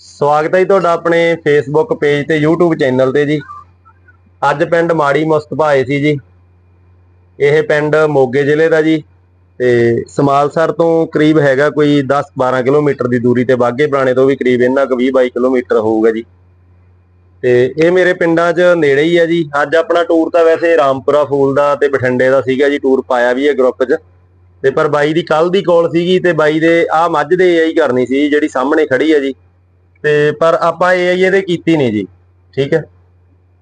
ਸਵਾਗਤ ਹੈ ਜੀ ਤੁਹਾਡਾ ਆਪਣੇ ਫੇਸਬੁੱਕ ਪੇਜ ਤੇ YouTube ਚੈਨਲ ਤੇ ਜੀ। ਅੱਜ ਪਿੰਡ ਮਾੜੀ ਮੁਸਤਫਾ ਆਏ ਸੀ ਜੀ। ਇਹ ਪਿੰਡ ਮੋਗੇ ਜ਼ਿਲ੍ਹੇ ਦਾ ਜੀ ਤੇ ਸਮਾਲਸਰ ਤੋਂ ਕਰੀਬ ਹੈਗਾ ਕੋਈ 10-12 ਕਿਲੋਮੀਟਰ ਦੀ ਦੂਰੀ ਤੇ, ਬਾਗੇ ਪੁਰਾਣੇ ਤੋਂ ਵੀ ਕਰੀਬ ਇੰਨਾ ਕੁ 20-22 ਕਿਲੋਮੀਟਰ ਹੋਊਗਾ ਜੀ। ਤੇ ਇਹ ਮੇਰੇ ਪਿੰਡਾਂ 'ਚ ਨੇੜੇ ਹੀ ਹੈ ਜੀ। ਅੱਜ ਆਪਣਾ ਟੂਰ ਤਾਂ ਵੈਸੇ ਰਾਮਪੁਰਾ ਫੂਲ ਦਾ ਤੇ ਬਠਿੰਡੇ ਦਾ ਸੀਗਾ ਜੀ ਟੂਰ ਪਾਇਆ ਵੀ ਹੈ ਗਰੁੱਪ 'ਚ। ਤੇ ਪਰ ਬਾਈ ਦੀ ਕੱਲ ਦੀ ਕਾਲ ਸੀਗੀ ਤੇ ਬਾਈ ਦੇ ਆ ਮੱਝ ਦੇ ਏਆਈ ਕਰਨੀ ਸੀ ਜਿਹੜੀ ਸਾਹਮਣੇ ਖੜੀ ਹੈ ਜੀ। ਤੇ ਪਰ ਆਪਾਂ ਏਆਈ ਇਹਦੇ ਕੀਤੀ ਨਹੀਂ ਜੀ ਠੀਕ ਹੈ?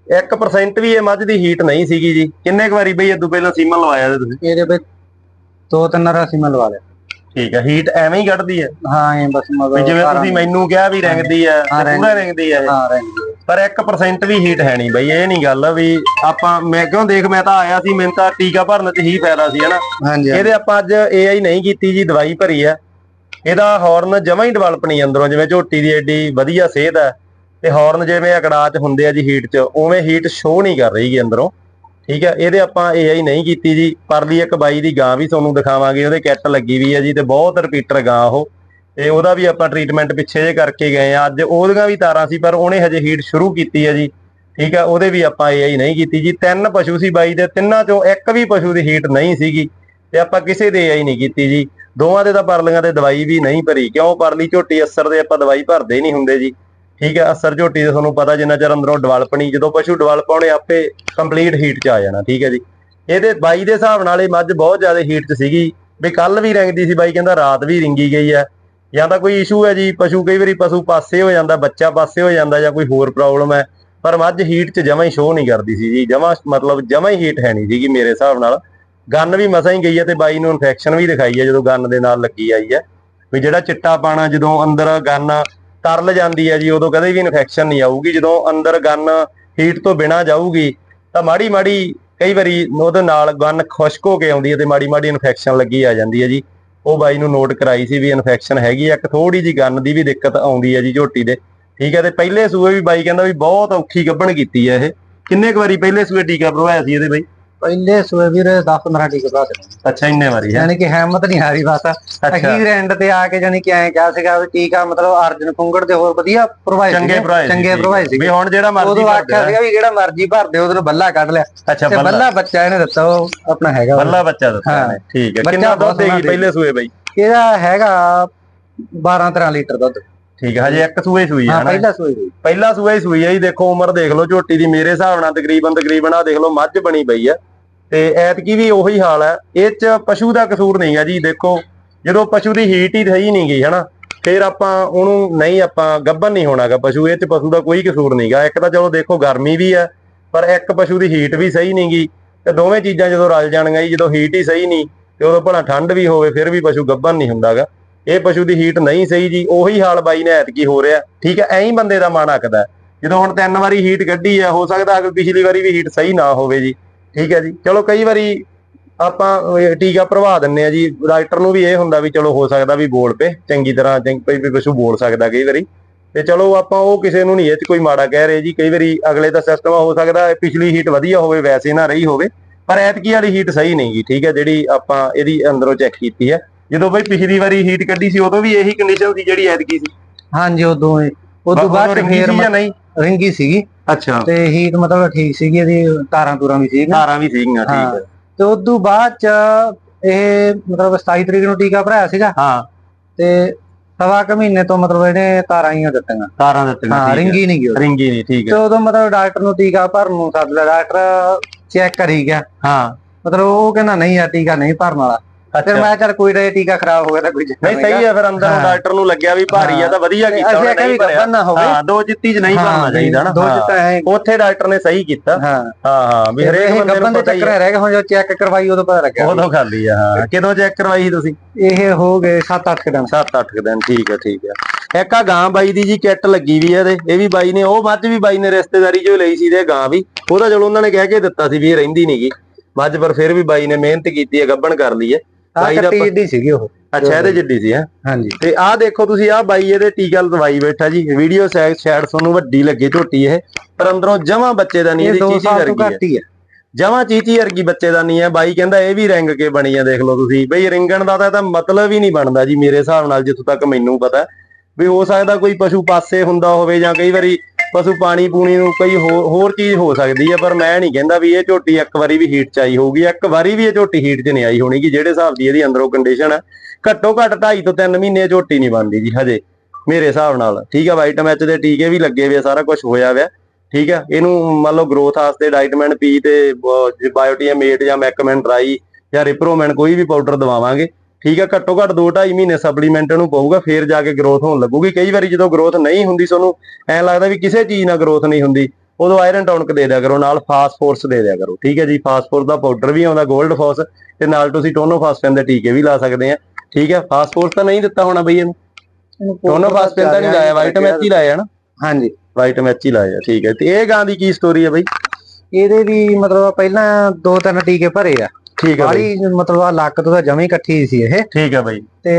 1% ਵੀ ਇਹ ਮੱਝ ਦੀ ਹੀਟ ਨਹੀਂ ਸੀਗੀ ਜੀ। ਕਿੰਨੇ ਕੁ ਵਾਰੀ ਬਈ ਇਦੋਂ ਪਹਿਲਾਂ ਸੀਮਨ ਲਵਾਇਆ ਤੇ ਤੁਸੀਂ? ਇਹਦੇ ਵਿੱਚ ਦੋ ਤਿੰਨ ਰਾਸੀ ਮੈਂ ਲਵਾ ਲਿਆ। ਠੀਕ ਹੈ ਹੀਟ ਐਵੇਂ ਹੀ ਕੱਢਦੀ ਹੈ। ਹਾਂ ਇਹ ਬਸ ਵੀ ਮਗਰ ਜਿਵੇਂ ਤੁਸੀਂ ਮੈਨੂੰ ਕਿਹਾ ਵੀ ਰਿੰਗਦੀ ਹੈ ਹਾਂ, ਤੇ ਰਿੰਗ- ਪੂਰਾ ਰਿੰਗਦੀ ਹੈ। ਇਹ। ਹਾਂ ਰਹਿੰਦੀ ਪਰ 1% ਵੀ ਹੀਟ ਹੈ ਨਹੀਂ ਬਈ ਇਹ ਨਹੀਂ ਗੱਲ ਵੀ ਆਪਾਂ ਮੈਂ ਕਿਉਂ ਦੇਖ ਮੈਂ ਤਾਂ ਆਇਆ ਸੀ ਮੈਨੂੰ ਤਾਂ ਟੀਕਾ ਭਰਨ ਚ ਹੀ ਫਾਇਦਾ ਸੀ ਹਨਾ? ਹਾਂਜੀ ਇਹਦੇ ਆਪਾਂ ਅੱਜ AI ਨਹੀਂ ਕੀਤੀ ਜੀ ਦਵਾਈ ਭਰੀ ਆ ਇਹਦਾ ਹਾਰਨ ਜਮਾਂ ਹੀ ਡਿਵੈਲਪ ਨਹੀਂ ਅੰਦਰੋਂ, ਜਿਵੇਂ ਝੋਟੀ ਦੀ ਐਡੀ ਵਧੀਆ ਸਿਹਤ ਹੈ, ਤੇ ਹਾਰਨ ਜਿਵੇਂ ਅਕੜਾ ਚ ਹੁੰਦੇ ਆ ਜੀ ਹੀਟ ਚ, ਉਵੇਂ ਹੀਟ ਸ਼ੋ ਨਹੀਂ ਕਰ ਰਹੀ ਗੀ ਅੰਦਰੋਂ, ਠੀਕ ਹੈ, ਇਹਦੇ ਆਪਾਂ AI ਨਹੀਂ ਕੀਤੀ ਜੀ, ਪਰਲੀ ਇੱਕ ਬਾਈ ਦੀ ਗਾਂ ਵੀ ਤੁਹਾਨੂੰ ਦਿਖਾਵਾਂਗੇ, ਉਹਦੇ ਕਿੱਟ ਲੱਗੀ ਵੀ ਹੈ ਜੀ, ਤੇ ਬਹੁਤ ਰਿਪੀਟਰ ਗਾਂ ਉਹ, ਤੇ ਉਹਦਾ ਵੀ ਆਪਾਂ ਟ੍ਰੀਟਮੈਂਟ ਪਿੱਛੇ ਜੇ ਕਰਕੇ ਗਏ ਆ ਅੱਜ ਉਹਦੀਆਂ ਵੀ ਤਾਰਾਂ ਸੀ, ਪਰ ਉਹਨੇ ਹਜੇ ਹੀਟ ਸ਼ੁਰੂ ਕੀਤੀ ਹੈ ਜੀ, ਠੀਕ ਹੈ, ਉਹਦੇ ਵੀ ਆਪਾਂ AI ਨਹੀਂ ਕੀਤੀ ਜੀ, ਤਿੰਨ ਪਸ਼ੂ ਸੀ ਬਾਈ ਦੇ, ਤਿੰਨਾਂ ਚੋਂ ਇੱਕ ਵੀ ਪਸ਼ੂ ਦੀ ਹੀਟ ਨਹੀਂ ਸੀਗੀ, ਤੇ ਆਪਾਂ ਕਿਸੇ ਦੇ AI ਨਹੀਂ ਕੀਤੀ ਜੀ ਦੋਵਾਂ ਦੇ ਤਾਂ ਪਰਲੀਆਂ ਤੇ ਦਵਾਈ ਵੀ ਨਹੀਂ ਭਰੀ, ਕਿਉਂ? ਪਰਲੀ ਝੋਟੀ ਅਸਰ ਦੇ ਆਪਾਂ ਦਵਾਈ ਭਰਦੇ ਨਹੀਂ ਹੁੰਦੇ ਜੀ। ਠੀਕ ਹੈ, ਅਸਰ ਝੋਟੀ ਦੇ ਤੁਹਾਨੂੰ ਪਤਾ ਜਿੰਨਾ ਚਿਰ ਅੰਦਰੋਂ ਡਿਵੈਲਪ ਨਹੀਂ ਜਦੋਂ ਪਸ਼ੂ ਡਿਵੈਲਪ ਹੋਣੇ ਆਪੇ ਕੰਪਲੀਟ ਹੀਟ 'ਚ ਆ ਜਾਣਾ, ਠੀਕ ਹੈ ਜੀ। ਇਹਦੇ ਬਾਈ ਦੇ ਹਿਸਾਬ ਨਾਲ ਇਹ ਮੱਝ ਬਹੁਤ ਜ਼ਿਆਦਾ ਹੀਟ 'ਚ ਸੀਗੀ। ਵੀ ਕੱਲ ਵੀ ਰਿੰਗਦੀ ਸੀ ਬਾਈ, ਕਹਿੰਦਾ ਰਾਤ ਵੀ ਰਿੰਗੀ ਗਈ ਹੈ। ਜਾਂ ਤਾਂ ਕੋਈ ਇਸ਼ੂ ਹੈ ਜੀ, ਪਸ਼ੂ ਕਈ ਵਾਰੀ ਪਸ਼ੂ ਪਾਸੇ ਹੋ ਜਾਂਦਾ, ਬੱਚਾ ਪਾਸੇ ਹੋ ਜਾਂਦਾ ਜਾਂ ਕੋਈ ਹੋਰ ਪ੍ਰੋਬਲਮ ਹੈ। ਪਰ ਮੱਝ ਹੀਟ 'ਚ ਜਮਾਂ ਹੀ ਸ਼ੋਅ ਨਹੀਂ ਕਰਦੀ ਸੀ ਜੀ, ਜਮਾਂ ਮਤਲਬ ਜਮਾਂ ਹੀ ਹੀਟ ਹੈ ਨਹੀਂ ਸੀਗੀ ਮੇਰੇ ਹਿਸਾਬ ਨਾਲ। ਗੰਨ ਵੀ ਮਸਾਂ ਹੀ ਗਈ ਹੈ ਤੇ ਬਾਈ ਨੂੰ ਇਨਫੈਕਸ਼ਨ ਵੀ ਦਿਖਾਈ ਹੈ ਜਦੋਂ ਗੰਨ ਦੇ ਨਾਲ ਲੱਗੀ ਆਈ ਹੈ ਵੀ ਜਿਹੜਾ ਚਿੱਟਾ ਪਾਣਾ ਜਦੋਂ ਅੰਦਰ ਗੰਨ ਤਰਲ ਜਾਂਦੀ ਹੈ ਜੀ, ਉਦੋਂ ਕਦੇ ਵੀ ਇਨਫੈਕਸ਼ਨ ਨਹੀਂ ਆਊਗੀ। ਜਦੋਂ ਅੰਦਰ ਗੰਨ ਹੀਟ ਤੋਂ ਬਿਨਾ ਜਾਊਗੀ, ਤਾਂ ਮਾੜੀ ਮਾੜੀ ਕਈ ਵਾਰੀ ਉਹਦੇ ਨਾਲ ਗੰਨ ਖੁਸ਼ਕ ਹੋ ਕੇ ਆਉਂਦੀ ਹੈ ਤੇ ਮਾੜੀ ਮਾੜੀ ਇਨਫੈਕਸ਼ਨ ਲੱਗੀ ਆ ਜਾਂਦੀ ਹੈ ਜੀ। ਉਹ ਬਾਈ ਨੂੰ ਨੋਟ ਕਰਾਈ ਸੀ ਵੀ ਇਨਫੈਕਸ਼ਨ ਹੈਗੀ ਆ। ਇੱਕ ਥੋੜੀ ਜੀ ਗੰਨ ਦੀ ਵੀ ਦਿੱਕਤ ਆਉਂਦੀ ਹੈ ਜੀ ਝੋਟੀ ਦੇ। ਠੀਕ ਹੈ ਤੇ ਪਹਿਲੇ ਸੂਏ ਵੀ ਬਾਈ ਕਹਿੰਦਾ ਵੀ ਬਹੁਤ ਔਖੀ ਗੱਭਣ ਕੀਤੀ ਹੈ ਇਹ। ਕਿੰਨੇ ਕੁ ਵਾਰੀ ਪਹਿਲੇ ਸੂਏ ਟੀਕਾ ਭਰਵਾਇਆ ਸੀ ਇਹਦੇ ਬਾਈ? ਪਹਿਲੇ ਸੂਏ ਵੀਰ 10 15 ਟੀਕੇ ਬਾਅਦ। ਅੱਛਾ ਇੰਨੇ ਵਾਰੀ ਹੈ? ਯਾਨੀ ਕਿ ਹਿੰਮਤ ਨਹੀਂ ਹਾਰੀ ਬਸ। ਅਖੀਰ ਐਂਡ ਤੇ ਆ ਕੇ ਜਾਨੀ ਕਿ ਐਂ ਕਿਹਾ ਸੀਗਾ ਵੀ ਟੀਕਾ ਮਤਲਬ ਅਰਜਨ ਕੁੰਗੜ ਦੇ ਹੋਰ ਵਧੀਆ ਪ੍ਰੋਵਾਈਡ ਚੰਗੇ ਭਰਾਏ ਚੰਗੇ ਪ੍ਰੋਵਾਈਡ ਸੀ ਵੀ ਹੁਣ ਜਿਹੜਾ ਮਰਜ਼ੀ ਉਦੋਂ ਆਖਿਆ ਸੀਗਾ ਵੀ ਜਿਹੜਾ ਮਰਜ਼ੀ ਭਰ ਦੇ ਉਦੋਂ ਬੱਲਾ ਕੱਢ ਲਿਆ। ਅੱਛਾ ਬੱਲਾ। ਬੱਚਾ ਇਹਨੇ ਦਿੱਤਾ ਉਹ ਆਪਣਾ ਹੈਗਾ। ਬੱਲਾ ਬੱਚਾ ਹਾਂ। ਨੇ ਠੀਕ ਹੈ। ਕਿੰਨਾ ਦੁੱਧ ਦੇਗੀ ਪਹਿਲੇ ਸੂਏ ਬਾਈ? ਇਹਦਾ ਹੈਗਾ 12 13 ਲੀਟਰ ਦੁੱਧ। ਠੀਕ ਹੈ ਹਜੇ ਇੱਕ ਸੂਏ ਸੂਈ ਹੈ ਹਾਂ ਨਾ ਪਹਿਲਾ ਸੂਈ। ਹੋਈ ਪਹਿਲਾ ਸੂਆ ਹੀ ਸੂਈ ਹੈ ਜੀ। ਦੇਖੋ ਉਮਰ ਦੇਖ ਲਓ ਝੋਟੀ ਦੀ ਮੇਰੇ ਹਿਸਾਬ ਨਾਲ ਤਕਰੀਬਨ ਤਕਰੀਬਨ ਆ ਦੇਖ ਲਓ ਮੱਝ ਬਣੀ ਪਈ ਹੈ ਤੇ ਐਤਕੀ ਵੀ ਉਹੀ ਹਾਲ ਹੈ। ਇਹ ਚ ਪਸ਼ੂ ਦਾ ਕਸੂਰ ਨਹੀਂ ਹੈ ਜੀ, ਦੇਖੋ। ਜਦੋਂ ਪਸ਼ੂ ਦੀ ਹੀਟ ਹੀ ਸਹੀ ਨਹੀਂ ਗਈ, ਹਨਾ। ਫਿਰ ਆਪਾਂ ਉਹਨੂੰ ਨਹੀਂ, ਆਪਾਂ ਗੱਭਣ ਨਹੀਂ ਹੋਣਾਗਾ ਪਸ਼ੂ। ਇਹ ਚ ਪਸ਼ੂ ਦਾ ਕੋਈ ਕਸੂਰ ਨਹੀਂਗਾ ਇੱਕ ਤਾਂ ਚਲੋ ਦੇਖੋ, ਗਰਮੀ ਵੀ ਹੈ, ਪਰ ਇੱਕ ਪਸ਼ੂ ਦੀ ਹੀਟ ਵੀ ਸਹੀ ਨਹੀਂ ਗਈ ਤੇ ਦੋਵੇਂ ਚੀਜ਼ਾਂ ਜਦੋਂ ਰਲ ਜਾਣਗੀਆਂ ਜੀ, ਜਦੋਂ ਹੀਟ ਹੀ ਸਹੀ ਨਹੀਂ, ਤੇ ਉਦੋਂ ਭਲਾ ਠੰਡ ਵੀ ਹੋਵੇ, ਫਿਰ ਵੀ ਪਸ਼ੂ ਗੱਭਣ ਨਹੀਂ ਹੁੰਦਾਗਾ ਇਹ ਪਸ਼ੂ ਦੀ ਹੀਟ ਨਹੀਂ ਸਹੀ ਜੀ। ਉਹੀ ਹਾਲ ਬਾਈ ਨੇ ਐਤਕੀ ਹੋ ਰਿਹਾ। ਠੀਕ ਹੈ, ਐਂ ਬੰਦੇ ਦਾ ਮਨ ਆਕਦਾ ਜਦੋਂ ਹੁਣ ਤਿੰਨ ਵਾਰੀ ਹੀਟ ਕੱਢੀ ਹੈ, ਹੋ ਸਕਦਾ ਕਿ ਪਿਛਲੀ ਵਾਰੀ ਵੀ ਹੀਟ ਸਹੀ ਨਾ ਹੋਵੇ ਜੀ। ਠੀਕ ਹੈ ਜੀ। ਚਲੋ ਕਈ ਵਾਰੀ ਆਪਾਂ ਟੀਕਾ ਭਰਵਾ ਦਿੰਨੇ ਆ ਜੀ। ਡਾਕਟਰ ਨੂੰ ਵੀ ਇਹ ਹੁੰਦਾ ਵੀ ਚਲੋ ਹੋ ਸਕਦਾ ਵੀ ਬੋਲ ਪੇ ਚੰਗੀ ਤਰ੍ਹਾਂ ਪਈ ਵੀ ਪਸ਼ੂ ਬੋਲ ਸਕਦਾ ਕਈ ਵਾਰੀ। ਤੇ ਚਲੋ ਆਪਾਂ ਉਹ ਕਿਸੇ ਨੂੰ ਨਹੀਂ ਇਹ ਚ ਕੋਈ ਮਾੜਾ ਕਹਿ ਰਹੇ ਜੀ। ਕਈ ਵਾਰੀ ਅਗਲੇ ਦਾ ਸਿਸਟਮ ਹੋ ਸਕਦਾ ਪਿਛਲੀ ਹੀਟ ਵਧੀਆ ਹੋਵੇ ਵੈਸੇ ਨਾ ਰਹੀ ਹੋਵੇ। ਪਰ ਐਤਕੀ ਵਾਲੀ ਹੀਟ ਸਹੀ ਨਹੀਂ ਗੀ ਠੀਕ ਹੈ ਜਿਹੜੀ ਆਪਾਂ ਇਹਦੀ ਅੰਦਰੋਂ ਚੈੱਕ ਕੀਤੀ ਹੈ। ਜਦੋਂ ਬਈ ਪਿਛਲੀ ਵਾਰੀ ਹੀਟ ਕੱਢੀ ਸੀ ਉਦੋਂ ਵੀ ਇਹੀ ਕੰਡੀਸ਼ਨ ਸੀ ਜਿਹੜੀ ਐਤਕੀ ਸੀ। ਹਾਂਜੀ ਉਦੋਂ ਉਦੋਂ ਬਾਅਦ ਫੇਰ ਰਿੰਗੀ ਸੀਗੀ। ਅੱਛਾ। ਤੇ ਹੀਟ ਮਤਲਬ ਠੀਕ ਸੀਗੀ ਇਹਦੀ ਤਾਰਾਂ ਤੂਰਾਂ ਵੀ ਸੀਗੀਆਂ। ਧਾਰਾਂ ਵੀ ਸੀਗੀਆਂ ਠੀਕ ਹੈ ਤੇ ਉਦੋਂ ਬਾਅਦ ਚ ਇਹ ਮਤਲਬ 27 ਤਰੀਕ ਨੂੰ ਟੀਕਾ ਭਰਾਇਆ ਸੀਗਾ। ਹਾਂ। ਤੇ ਸਵਾ ਕੁ ਮਹੀਨੇ ਤੋਂ ਮਤਲਬ ਇਹਨੇ ਤਾਰਾਂ ਹੀ ਦਿੱਤੀਆਂ। ਧਾਰਾਂ ਦਿੱਤੀਆਂ ਹਾਂ। ਰਿੰਗੀ ਨਹੀਂ ਗਈ ਰਿੰਗੀ ਨਹੀਂ ਠੀਕ ਤੇ ਹੈ ਉਦੋਂ ਮਤਲਬ ਡਾਕਟਰ ਨੂੰ ਟੀਕਾ ਭਰਨ ਨੂੰ ਸੱਦ ਲਿਆ। ਡਾਕਟਰ ਚੈੱਕ ਕਰੀ ਗਿਆ। ਹਾਂ। ਮਤਲਬ ਉਹ ਕਹਿੰਦਾ ਨਹੀਂ ਆ ਟੀਕਾ ਨਹੀਂ ਭਰਨ ਵਾਲਾ। ਫਿਰ ਮੈਂ ਚੱਲ ਕੋਈ ਇਹ ਟੀਕਾ ਖਰਾਬ ਹੋ ਗਿਆ ਤਾਂ ਕੋਈ ਚੱਕਰ ਨਹੀਂ ਸਹੀ ਹੈ ਫਿਰ ਅੰਦਰੋਂ। ਡਾਕਟਰ ਨੂੰ ਲੱਗਿਆ ਵੀ ਭਾਰੀ ਆ ਤਾਂ ਵਧੀਆ ਕੀਤਾ ਉਹਨੇ ਨਹੀਂ ਭਰਿਆ ਗੱਬਨ ਨਾ ਹੋਵੇ। ਹਾਂ ਦੋ ਜਿੱਤੀ ਚ ਨਹੀਂ ਭਰਨਾ ਚਾਹੀਦਾ ਨਾ। ਦੋ। ਜਿੱਤਾ ਹੈ। ਉੱਥੇ ਡਾਕਟਰ ਨੇ ਸਹੀ ਕੀਤਾ। ਹਾਂ। ਹਾਂ ਵੀ ਹਰੇਕ ਬੰਦੇ ਨੂੰ ਦੇ ਪਤਾ ਹੀ ਰਹਿ ਗਏ ਹੁਣ ਜੋ ਚੈੱਕ ਕਰਵਾਈ ਉਦੋਂ ਪਤਾ ਲੱਗਿਆ ਉਦੋਂ ਖਾਲੀ ਆ ਹਾਂ। ਕਿਦੋਂ ਚੈੱਕ ਕਰਵਾਈ ਸੀ ਤੁਸੀਂ? ਇਹ ਹੋ ਗਏ 7-8 ਦਿਨ। 7-8 ਦਿਨ ਠੀਕ ਹੈ ਠੀਕ ਹੈ। ਇੱਕ ਆ ਗਾਂ ਬਾਈ ਦੀ ਜੀ ਕਿੱਟ ਲੱਗੀ ਵੀ ਆ ਇਹਦੇ। ਇਹ ਵੀ ਬਾਈ ਨੇ ਉਹ ਮੱਝ ਵੀ ਬਾਈ ਨੇ ਰਿਸ਼ਤੇਦਾਰੀ ਚੋਂ ਲਈ ਸੀ ਤੇ ਗਾਂ ਵੀ। ਉਹਦਾ ਚਲੋ ਉਹਨਾਂ ਨੇ ਕਹਿ ਕੇ ਦਿੱਤਾ ਸੀ ਵੀ ਇਹ ਰਹਿੰਦੀ ਨਹੀਂਗੀ ਮੱਝ ਪਰ ਫਿਰ ਵੀ ਬਾਈ ਨੇ ਮਿਹਨਤ ਕੀਤੀ ਹੈ ਗੱਭਣ ਕਰ ਲਈ ਹੈ। ਆ ਬਾਈ ਦਾ ਕੱਟੀ ਜਿੱਡੀ ਸੀਗੀ ਉਹ। ਅੱਛਾ ਇਹਦੇ ਜਿੱਡੀ ਸੀ ਹੈ? ਹਾਂਜੀ। ਤੇ ਆਹ ਦੇਖੋ ਤੁਸੀਂ ਆਹ ਬਾਈ ਇਹਦੇ ਟੀਕਾ ਲਵਾਈ ਬੈਠਾ ਜੀ। ਵੀਡੀਓ ਸਾਈਡ ਸ਼ਾਇਦ ਤੁਹਾਨੂੰ ਵੱਡੀ ਲੱਗੇ ਝੋਟੀ ਇਹ। ਪਰ ਅੰਦਰੋਂ ਜਮਾ ਬੱਚੇ ਦਾ ਨਹੀਂ ਇਹ ਇਹਦੀ 2 ਚੀਚੀ ਵਰਗੀ ਹੈ। ਜਮਾ ਚੀਚੀ ਵਰਗੀ ਬੱਚੇ ਦਾ ਨਹੀਂ ਹੈ। ਬਾਈ ਕਹਿੰਦਾ ਇਹ ਵੀ ਰਿੰਗ ਕੇ ਬਣੀ ਆ ਦੇਖ ਲਓ ਤੁਸੀਂ। ਬਈ ਰਿੰਗਣ ਦਾ ਤਾਂ ਮਤਲਬ ਹੀ ਨਹੀਂ ਬਣਦਾ ਜੀ ਮੇਰੇ ਹਿਸਾਬ ਨਾਲ ਜਿੱਥੋਂ ਤੱਕ ਮੈਨੂੰ ਪਤਾ। ਵੀ ਹੋ ਸਕਦਾ ਕੋਈ ਪਸ਼ੂ ਪਾਸੇ ਹੁੰਦਾ ਹੋਵੇ ਜਾਂ ਕਈ ਵਾਰੀ ਪਸ਼ੂ ਪਾਣੀ ਪੂਣੀ ਨੂੰ ਕਈ ਹੋਰ ਹੋਰ ਚੀਜ਼ ਹੋ ਸਕਦੀ ਹੈ, ਪਰ ਮੈਂ ਨਹੀਂ ਕਹਿੰਦਾ ਵੀ ਇਹ ਝੋਟੀ ਇੱਕ ਵਾਰੀ ਵੀ ਹੀਟ ਚ ਆਈ ਹੋਊਗੀ, ਇੱਕ ਵਾਰੀ ਵੀ ਇਹ ਝੋਟੀ ਹੀਟ 'ਚ ਨਹੀਂ ਆਈ ਹੋਣੀ ਕਿ ਜਿਹੜੇ ਹਿਸਾਬ ਦੀ ਇਹਦੀ ਅੰਦਰੋਂ ਕੰਡੀਸ਼ਨ ਹੈ। ਘੱਟੋ ਘੱਟ 2.5 ਤੋਂ 3 ਮਹੀਨੇ ਝੋਟੀ ਨਹੀਂ ਬਣਦੀ ਜੀ, ਹਜੇ, ਮੇਰੇ ਹਿਸਾਬ ਨਾਲ। ਠੀਕ ਹੈ ਵਾਈਟਮ ਐਚ ਦੇ ਟੀਕੇ ਵੀ ਲੱਗੇ ਹੋਏ ਆ, ਸਾਰਾ ਕੁਝ ਹੋਇਆ ਹੋਇਆ। ਠੀਕ ਹੈ ਇਹਨੂੰ ਮੰਨ ਲਓ ਗਰੋਥ ਵਾਸਤੇ ਡਾਈਟਮੈਨ ਪੀ ਤੇ ਬਾਇਓਟੀਆ ਮੇਟ ਜਾਂ ਮੈਕਮੈਨ ਡਰਾਈ ਜਾਂ ਰਿਪਰੋਮੈਨ ਕੋਈ ਵੀ ਪਾਊਡਰ ਦਵਾਵਾਂਗੇ। ਠੀਕ ਹੈ ਘੱਟੋ ਘੱਟ 2.5 ਮਹੀਨੇ ਸਪਲੀਮੈਂਟ ਨੂੰ ਪਊਗਾ ਫੇਰ ਜਾ ਕੇ ਗਰੋਥ ਹੋਣ ਲੱਗੂਗੀ। ਕਈ ਵਾਰੀ ਜਦੋਂ ਗਰੋਥ ਨਹੀਂ ਹੁੰਦੀ ਤੁਹਾਨੂੰ ਐਂ ਲੱਗਦਾ ਵੀ ਕਿਸੇ ਚੀਜ਼ ਨਾਲ ਗਰੋਥ ਨਹੀਂ ਹੁੰਦੀ ਉਦੋਂ ਆਇਰਨ ਟੌਨਿਕ ਦੇ ਦਿਆ ਕਰੋ ਨਾਲ ਫਾਸਫੋਰਸ ਦੇ ਦਿਆ ਕਰੋ ਠੀਕ ਹੈ ਜੀ? ਫਾਸਫੋਰਸ ਦਾ ਪਾਊਡਰ ਵੀ ਆਉਂਦਾ 골ਡ ਫੋਸ ਤੇ ਨਾਲ ਤੁਸੀਂ ਟੋਨੋਫਾਸਫੈਨ ਦੇ ਟੀਕੇ ਵੀ ਲਾ ਸਕਦੇ ਆ ਠੀਕ ਹੈ ਫਾਸਫੋਰਸ ਤਾਂ ਨਹੀਂ ਦਿੱਤਾ ਹੋਣਾ ਬਈ ਇਹਨੂੰ। ਟੋਨੋਫਾਸਫੈਨ ਤਾਂ ਨਹੀਂ ਲਾਇਆ ਵਾਈਟਮ ਐਚ ਹੀ ਲਾਇਆ ਨਾ? ਹਾਂਜੀ। ਵਾਈਟਮ ਐਚ ਹੀ ਲਾਇਆ ਠੀਕ ਹੈ ਤੇ ਇਹ ਗਾਂ ਦੀ ਕੀ ਸਟੋਰੀ ਹੈ ਬਈ? ਇਹਦੇ ਵੀ ਮਤਲਬ ਪਹਿਲਾਂ ਦੋ ਤਿੰਨ ਟੀਕੇ ਭਰੇ ਆ। ਠੀਕ ਹੈ ਬਈ। ਮਤਲਬ ਆ ਲੱਕ ਤੋਂ ਤਾਂ ਜਮੀ ਇਕੱਠੀ ਸੀ ਇਹ। ਠੀਕ ਹੈ ਬਈ। ਤੇ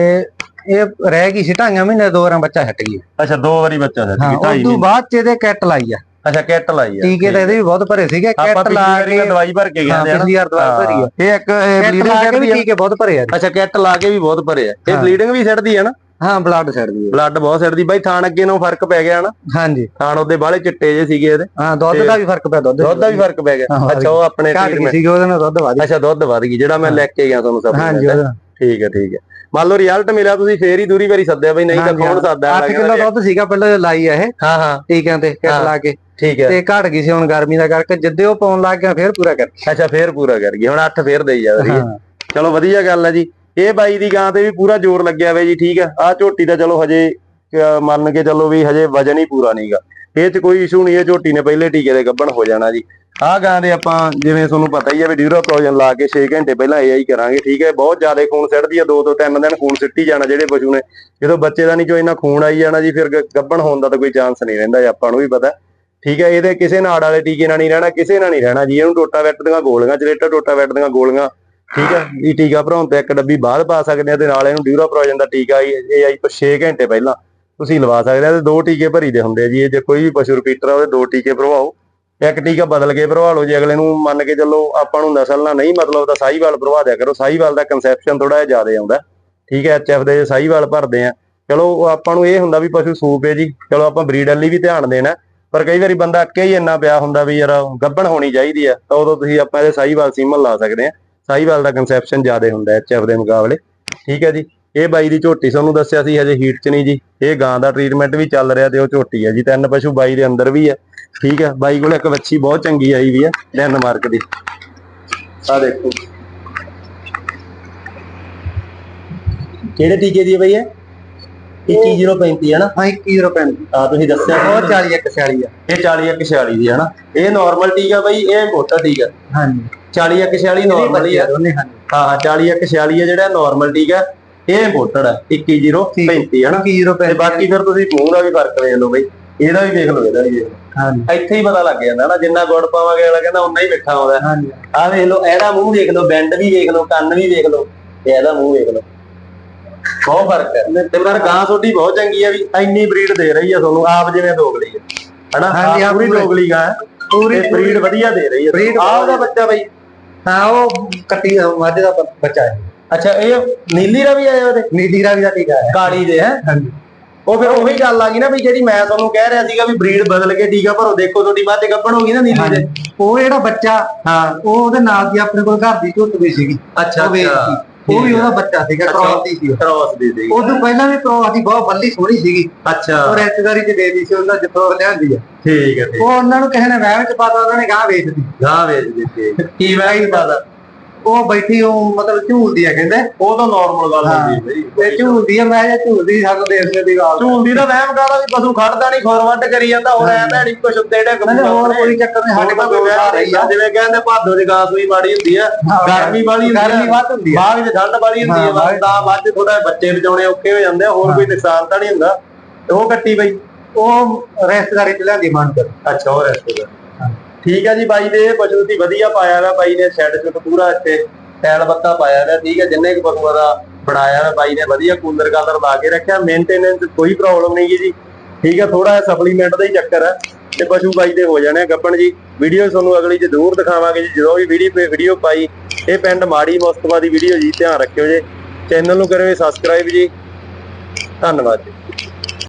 ਇਹ ਰਹਿ ਗਈ ਸੀ ਢਾਈਆਂ ਮਹੀਨੇ ਦੋ ਵਾਰਾਂ ਬੱਚਾ ਹਟ ਗਿਆ ਅੱਛਾ ਦੋ ਵਾਰੀ ਬੱਚਾ ਦਾ ਹਾਂ ਸੀ ਉਸ ਢਾਈ ਤੋਂ ਮਹੀਨੇ। ਬਾਅਦ ਚ ਇਹਦੇ ਕਿੱਟ ਲਾਈ ਆ। ਅੱਛਾ ਕਿੱਟ ਲਾਈ ਆ। ਟੀਕੇ ਤਾਂ ਇਹਦੇ ਵੀ ਬਹੁਤ ਭਰੇ ਸੀਗੇ ਕਿੱਟ ਲਾ ਕੇ ਦਵਾਈ ਭਰ ਕੇ ਗਏ ਆ ਪਿਛਲੀ ਵਾਰ ਦਵਾਈ ਭਰੀ ਆ। ਇਹ ਇੱਕ ਕਿੱਟ ਬਲੀਡਿੰਗ ਲਾ ਕੇ ਵੀ ਟੀਕੇ ਬਹੁਤ ਭਰੇ ਆ। ਅੱਛਾ ਕਿੱਟ ਲਾ ਕੇ ਵੀ ਬਹੁਤ ਭਰੇ ਆ। ਇਹ। ਬਲੀਡਿੰਗ ਵੀ ਛੱਡਦੀ ਆ ਨਾ। ਹਾਂ ਬਲੱਡ ਛੱਡ ਦੀ ਬਲੱਡ ਬਹੁਤ ਛੱਡਦੀ ਬਾਈ ਥਾਣ ਅੱਗੇ ਨੂੰ ਫ਼ਰਕ ਪੈ ਗਿਆ ਨਾ? ਹਾਂਜੀ। ਥਾਣ ਉਹਦੇ ਬਾਹਲੇ ਚਿੱਟੇ ਜੇ ਸੀਗੇ ਇਹਦੇ। ਹਾਂ ਦੁੱਧ ਦਾ ਵੀ ਫ਼ਰਕ ਪਿਆ ਦੁੱਧ ਦੁੱਧ ਦਾ ਵੀ ਫ਼ਰਕ ਪੈ ਗਿਆ। ਹਾਂ, ਅੱਛਾ ਉਹ ਆਪਣੇ ਘਟ ਗਈ treatment- ਸੀ ਉਹਦੇ ਨਾਲ ਦੁੱਧ ਵਧ ਅੱਛਾ ਦੁੱਧ ਵੱਧ ਗਈ ਜਿਹੜਾ ਮੈਂ ਲੈ ਕੇ ਗਿਆ ਤੁਹਾਨੂੰ ਸਭ ਹਾਂਜੀ ਠੀਕ ਹੈ ਠੀਕ ਹੈ। ਮੰਨ ਲਓ ਰਿਜ਼ਲਟ ਮਿਲਿਆ ਤੁਸੀਂ ਫੇਰ ਹੀ ਦੂਰੀ ਵਾਰੀ ਸੱਦਿਆ ਬਈ ਨਹੀਂ ਤਾਂ ਕੌਣ ਸੱਦਦਾ 8 ਕਿਲੋ ਦੁੱਧ ਸੀਗਾ ਪਹਿਲਾਂ ਲਾਈ ਆ ਇਹ। ਹਾਂ ਹਾਂ। ਟੀਕਿਆਂ ਤੇ ਕਿੱਟ ਹਾਂ। ਲਾ ਕੇ। ਠੀਕ ਹੈ। ਤੇ ਘਟ ਗਈ ਸੀ ਹੁਣ ਗਰਮੀ ਦਾ ਕਰਕੇ ਜਿੱਦੇ ਉਹ ਪਾਉਣ ਲੱਗ ਗਿਆ ਫੇਰ ਪੂਰਾ ਕਰ ਅੱਛਾ ਫੇਰ ਪੂਰਾ ਕਰ ਗਈ। ਹੁਣ 8 ਫੇਰ ਦੇਈ ਜਾ ਰਹੀ ਹੈ। ਹਾਂ। ਚਲੋ ਵਧੀਆ ਗੱਲ ਹੈ ਜੀ। ਇਹ ਬਾਈ ਦੀ ਗਾਂ ਤੇ ਵੀ ਪੂਰਾ ਜ਼ੋਰ ਲੱਗਿਆ ਹੋਇਆ ਜੀ, ਠੀਕ ਹੈ ਆਹ ਝੋਟੀ ਦਾ ਚਲੋ ਹਜੇ ਮੰਨ ਕੇ ਚੱਲੋ ਵੀ ਹਜੇ ਵਜਨ ਹੀ ਪੂਰਾ ਨਹੀਂਗਾ ਇਹ ਚ ਕੋਈ ਇਸ਼ੂ ਨਹੀਂ ਹੈ ਝੋਟੀ ਨੇ ਪਹਿਲੇ ਟੀਕੇ ਦੇ ਗੱਭਣ ਹੋ ਜਾਣਾ ਜੀ। ਆਹ ਗਾਂ ਦੇ ਆਪਾਂ ਜਿਵੇਂ ਤੁਹਾਨੂੰ ਪਤਾ ਹੀ ਹੈ ਵੀ ਡਿਊਰਾ ਪ੍ਰੋਜਨ ਲਾ ਕੇ 6 ਘੰਟੇ ਪਹਿਲਾਂ ਏਆਈ ਕਰਾਂਗੇ, ਠੀਕ ਹੈ ਬਹੁਤ ਜ਼ਿਆਦਾ ਖੂਨ ਸਿੱਟਦੀ ਆ 2 ਤੋਂ 3 ਦਿਨ ਖੂਨ ਸਿੱਟੀ ਜਾਣਾ ਜਿਹੜੇ ਪਸ਼ੂ ਨੇ। ਜਦੋਂ ਬੱਚੇ ਦਾ ਨਹੀਂ ਜੋ ਇੰਨਾ ਖੂਨ ਆਈ ਜਾਣਾ ਜੀ, ਫਿਰ ਗੱਭਣ ਹੋਣ ਦਾ ਤਾਂ ਕੋਈ ਚਾਂਸ ਨਹੀਂ ਰਹਿੰਦਾ ਜੀ, ਆਪਾਂ ਨੂੰ ਵੀ ਪਤਾ। ਠੀਕ ਹੈ ਇਹਦੇ ਕਿਸੇ ਨਾੜ ਵਾਲੇ ਟੀਕੇ ਨਾਲ ਨਹੀਂ ਰਹਿਣਾ, ਕਿਸੇ ਨਾਲ ਨਹੀਂ ਰਹਿਣਾ ਜੀ, ਇਹਨੂੰ ਟੋਟਾ ਵੈਟ ਦੀਆਂ ਗੋਲੀਆਂ ਚਲੇਟਾ ਟੋਟਾ ਵੈਟ ਦੀਆਂ ਗੋਲੀਆਂ ਠੀਕ ਹੈ? ਇਹ ਟੀਕਾ ਭਰਾਉਣ ਤੇ ਇੱਕ ਡੱਬੀ ਬਾਅਦ ਪਾ ਸਕਦੇ ਆ ਤੇ ਨਾਲ ਇਹਨੂੰ ਡਿਊਰਾ ਪ੍ਰੋਜਨ ਦਾ ਟੀਕਾ ਇਹ ਆਈ ਪਰ 6 ਘੰਟੇ ਪਹਿਲਾਂ। ਤੁਸੀਂ ਲਵਾ ਸਕਦੇ ਆ ਤੇ ਦੋ ਟੀਕੇ ਭਰੀ ਦੇ ਹੁੰਦੇ ਆ ਜੀ, ਇਹ ਜੇ ਕੋਈ ਵੀ ਪਸ਼ੂ ਰਿਪੀਟਰ ਆ ਉਹਦੇ ਦੋ ਟੀਕੇ ਭਰਵਾਓ। ਇੱਕ ਟੀਕਾ ਬਦਲ ਕੇ ਭਰਵਾ ਲਓ ਜੇ, ਅਗਲੇ ਨੂੰ ਮੰਨ ਕੇ ਚੱਲੋ ਆਪਾਂ ਨੂੰ ਨਸਲ ਨਾਲ ਨਹੀਂ ਮਤਲਬ ਤਾਂ ਸਾਹੀਵਾਲ ਭਰਵਾ ਦਿਆ ਕਰੋ, ਸਾਹੀਵਾਲ ਦਾ ਕਨਸੈਪਸ਼ਨ ਥੋੜਾ ਜਿਹਾ ਜ਼ਿਆਦਾ ਆਉਂਦਾ। ਠੀਕ ਹੈ ਐਚਐਫ ਦੇ ਸਾਹੀਵਾਲ ਭਰਦੇ ਆ। ਚਲੋ ਆਪਾਂ ਨੂੰ ਇਹ ਹੁੰਦਾ ਵੀ ਪਸ਼ੂ ਸੂਪ ਹੈ ਜੀ, ਚਲੋ ਆਪਾਂ ਬਰੀਡ ਵਾਲੀ ਵੀ ਧਿਆਨ ਦੇਣਾ। ਪਰ ਕਈ ਵਾਰੀ ਬੰਦਾ ਅੱਕੇ ਹੀ ਇੰਨਾ ਪਿਆ ਹੁੰਦਾ ਵੀ ਯਾਰ, ਗੱਬਣ ਹੋਣੀ ਚਾਹੀਦੀ ਆ, ਤਾਂ ਉਦੋਂ ਤੁਸੀਂ ਆਪਾਂ ਇਹਦੇ ਸਾਹੀਵਾਲ ਸੀਮਨ ਲਾ ਸਕਦੇ ਆ। ਸਾਹੀਵਾਲ ਦਾ ਕਨਸੈਪਸ਼ਨ ਜ਼ਿਆਦਾ ਹੁੰਦਾ ਐਚਐਫ ਦੇ ਮੁਕਾਬਲੇ। ਠੀਕ ਹੈ ਜੀ ਇਹ ਬਾਈ ਦੀ ਝੋਟੀ ਤੁਹਾਨੂੰ ਦੱਸਿਆ ਸੀ ਹਜੇ ਹੀਟ 'ਚ ਨਹੀਂ ਜੀ। ਇਹ ਗਾਂ ਦਾ ਟ੍ਰੀਟਮੈਂਟ ਵੀ ਚੱਲ ਰਿਹਾ ਤੇ ਉਹ ਝੋਟੀ ਹੈ ਜੀ। ਤਿੰਨ ਪਸ਼ੂ ਬਾਈ ਦੇ ਅੰਦਰ ਵੀ ਹੈ। ਠੀਕ ਹੈ ਬਾਈ ਕੋਲ ਇੱਕ ਵੱਛੀ ਬਹੁਤ ਚੰਗੀ ਆਈ ਵੀ ਹੈ ਡੈਨਮਾਰਕ ਦੀ। ਆ ਦੇਖੋ। ਕਿਹੜੇ ਟੀਕੇ ਦੀ ਹੈ ਬਈ ਇਹ? 21035 ਹੈ ਨਾ? ਹਾਂ 21 ਰੁਪਏ ਦੀ ਆ ਤੁਸੀਂ ਦੱਸਿਆ ਉਹ 40 ਇੱਕ 40 ਆ। ਇਹ 40 ਇੱਕ 46 ਦੀ ਹੈ ਨਾ। ਇਹ ਨਾਰਮਲ ਟੀਕਾ ਬਈ ਇਹ ਮੋਟਾ ਟੀਕਾ। ਹਾਂਜੀ। 40 ਇੱਕ 46 ਨਾਰਮਲ ਹੀ ਹੈ ਦੋਨੇ ਹਾਂਜੀ। ਹਾਂ ਹਾਂ 40 ਇੱਕ 46 ਹੈ ਜਿਹੜਾ ਨਾਰਮਲ ਟੀਕਾ ਇਹ ਇੰਪੋਰਟਡ ਹੈ 21035 ਹੈ ਨਾ 21 ਰੁਪਏ ਤੇ ਬਾਕੀ ਫਿਰ ਤੁਸੀਂ ਮੂੰਹ ਦਾ ਵੀ ਫ਼ਰਕ ਵੇਖ ਲਓ ਬਈ। ਇਹਦਾ ਵੀ ਵੇਖ ਲਓ ਇਹਦਾ ਵੀ ਲਓ। ਹਾਂਜੀ। ਇੱਥੇ ਹੀ ਪਤਾ ਲੱਗ ਜਾਂਦਾ ਨਾ ਜਿੰਨਾ ਗੁੜ ਪਾਵਾਂਗੇ ਅਗਲਾ ਕਹਿੰਦਾ ਉਨਾ ਹੀ ਮਿੱਠਾ ਆਉਂਦਾ। ਆਹ ਵੇਖ ਲਓ ਇਹਦਾ ਮੂੰਹ ਵੇਖ ਲਓ ਬੈਂਡ ਵੀ ਵੇਖ ਲਓ ਕੰਨ ਵੀ ਵੇਖ ਲਓ ਤੇ ਇਹਦਾ ਮੂੰਹ ਵੇਖ ਲਓ। ਬਹੁਤ ਫ਼ਰਕ ਹੈ ਤੇ ਪਰ ਗਾਂ ਤੁਹਾਡੀ ਬਹੁਤ ਚੰਗੀ ਆ ਵੀ ਇੰਨੀ ਬਰੀਡ ਦੇ ਰਹੀ ਆ ਤੁਹਾਨੂੰ ਆਪ ਜਿਵੇਂ ਦੋਗਲੀ ਹੈ ਹਨਾ ਹਾਂਜੀ, ਆਪ ਆਪ ਪੂਰੀ ਦੋਗਲੀ ਗਾਂ ਹੈ ਪੂਰੀ ਬਰੀਡ ਵਧੀਆ ਦੇ ਰਹੀ ਹੈ breed ਆਹ ਉਹਦਾ ਬੱਚਾ ਬਈ ਹਾਂ ਉਹ ਕੱਟੀ ਮਾਝੇ ਦਾ ਬ- ਬੱਚਾ ਹੈ। ਅੱਛਾ ਇਹ ਨੀਲੀ ਦਾ ਵੀ ਆਇਆ ਉਹਦੇ? ਨੀਲੀ ਰਾਵੀ ਦਾ ਟੀਕਾ ਹੈ ਕਾਲੀ ਦੇ ਹੈ? ਹਾਂਜੀ। ਉਹ ਫਿਰ ਉਹੀ ਗੱਲ ਆ ਗਈ ਨਾ ਵੀ ਜਿਹੜੀ ਮੈਂ ਤੁਹਾਨੂੰ ਕਹਿ ਰਿਹਾ ਸੀਗਾ ਵੀ ਬਰੀਡ ਬਦਲ ਕੇ ਟੀਕਾ ਭਰੋ ਦੇਖੋ ਤੁਹਾਡੀ ਮੱਝ ਗੱਭਣ ਹੋ ਗਈ ਨਾ ਨੀਲੀ ਦੇ। ਉਹ ਜਿਹੜਾ ਬੱਚਾ ਹਾਂ। ਉਹ ਉਹਦੇ ਨਾਲ ਦੀ ਆਪਣੇ ਕੋਲ ਘਰ ਦੀ ਝੁੱਟ ਵੀ ਸੀਗੀ। ਅੱਛਾ ਉਹ ਵੇਚਤੀ। ਉਹ ਵੀ ਉਹਦਾ ਬੱਚਾ ਸੀਗਾ। ਕ੍ਰੋਸ ਦੀ ਸੀ। ਕ੍ਰੋਸ ਦੀ ਸੀ ਉਹ ਤੋਂ ਪਹਿਲਾਂ ਵੀ ਕ੍ਰੋਸ ਦੀ ਬਹੁਤ ਬੱਲੀ ਸੋਹਣੀ ਸੀਗੀ। ਅੱਛਾ। ਉਹ ਰਿਸ਼ਤੇਦਾਰੀ ਚ ਦੇ ਦੀ ਸੀ ਉਹਨਾਂ ਜਿੱਥੋਂ ਲਿਆਂਦੀ ਆ। ਠੀਕ ਹੈ ਉਹ ਉਹਨਾਂ ਨੂੰ ਕਿਸੇ ਨੇ ਵਹਿਮ ਚ ਪਾਤਾ ਉਹਨਾਂ ਨੇ ਗਾਂ ਵੇਚ ਦਿੱਤੀ। ਗਾਂ ਵੇਚ ਦਿੱਤੀ। ਕੀ ਮੈਂ ਹੀ ਪਤਾ ਉਹ ਬੈਠੀ ਉਹ ਮਤਲਬ ਝੂਲਦੀ ਆ ਕਹਿੰਦੇ ਉਹ ਤਾਂ ਨਾਰਮਲ ਗੱਲ ਹੁੰਦੀ ਬਈ। ਤੇ ਝੂਲਦੀ ਆ ਮੈਂ ਜੇ ਝੂਲਦੀ ਸਾਨੂੰ ਦੇਖ ਦੀ ਗੱਲ। ਝੂਲਦੀ ਦਾ ਵਹਿਮ ਕਾਦਾ ਵੀ ਪਸ਼ੂ ਖੜਦਾ ਨਹੀਂ ਖੋਰ ਕਰੀ ਜਾਂਦਾ ਹੋਰ ਐ ਭੈੜੀ ਕੁਛ ਉੱਤੇ ਢੱਕ ਕਹਿੰਦੇ ਹੋਰ ਕੋਈ ਚੱਕਰ ਨਹੀਂ ਸਾਡੇ ਕੋਲ ਦੋ ਸਾਲ ਰਹੀ ਆ। ਜਿਵੇਂ ਕਹਿੰਦੇ ਭਾਦੋ ਦੀ ਗਾਂ ਸੂਈ ਮਾੜੀ ਹੁੰਦੀ ਆ ਹਾਂ, ਗਰਮੀ ਵਾਲੀ ਹੁੰਦੀ ਆ। ਗਰਮੀ ਵੱਧ ਹੁੰਦੀ ਆ। ਠੰਡ ਵਾਲੀ ਹੁੰਦੀ ਆ ਹਾਂ, ਬਸ ਤਾਂ ਮੱਝ ਥੋੜਾ ਬੱਚੇ ਬਚਾਉਣੇ ਔਖੇ ਹੋ ਜਾਂਦੇ ਆ ਹੋਰ ਕੋਈ ਨੁਕਸਾਨ ਤਾਂ ਨਹੀਂ ਹੁੰਦਾ। ਤੇ ਉਹ ਕੱਟੀ ਬਈ ਉਹ ਰਿਸ਼ਤੇਦਾਰੀ ਚ ਲਿਆਂਦੀ ਮੰਨ ਕਰ ਅੱਛਾ ਹੋਰ ਐਸੇ ਠੀਕ ਹੈ ਜੀ ਬਾਈ ਦੇ ਪਸ਼ੂ ਦੀ ਵਧੀਆ ਪਾਇਆ ਵਾ, ਬਾਈ ਨੇ ਸ਼ੈੱਡ ਸ਼ੁੱਡ ਪੂਰਾ ਇੱਥੇ ਟੈਲ ਬੱਤਾ ਪਾਇਆ ਵਾ, ਠੀਕ ਹੈ ਜਿੰਨੇ ਕੁ ਪਸ਼ੂਆਂ ਦਾ ਬਣਾਇਆ ਵਾ, ਬਾਈ ਨੇ ਵਧੀਆ ਕੂਲਰ ਕਾਲਰ ਲਾ ਕੇ ਰੱਖਿਆ ਮੇਨਟੇਨੈਂਸ ਕੋਈ ਪ੍ਰੋਬਲਮ ਨਹੀਂ ਗੀ ਜੀ। ਠੀਕ ਹੈ ਥੋੜਾ ਸਪਲੀਮੈਂਟ ਦਾ ਹੀ ਚੱਕਰ ਹੈ ਤੇ ਪਸ਼ੂ ਬਾਈ ਦੇ ਹੋ ਜਾਣੇ ਆ ਗੱਪਣ ਜੀ। ਵੀਡੀਓ ਤੁਹਾਨੂੰ ਅਗਲੀ ਚ ਜ਼ਰੂਰ ਦਿਖਾਵਾਂਗੇ ਜੀ, ਜਦੋਂ ਵੀ ਵੀਡੀਓ ਵੀਡੀਓ ਪਾਈ, ਇਹ ਪਿੰਡ ਮਾੜੀ ਮੁਸਤਫਾ ਦੀ ਵੀਡੀਓ ਜੀ, ਧਿਆਨ ਰੱਖਿਓ ਜੀ। ਚੈਨਲ ਨੂੰ ਕਰਿਓ ਸਬਸਕ੍ਰਾਈਬ ਜੀ। ਧੰਨਵਾਦ ਜੀ।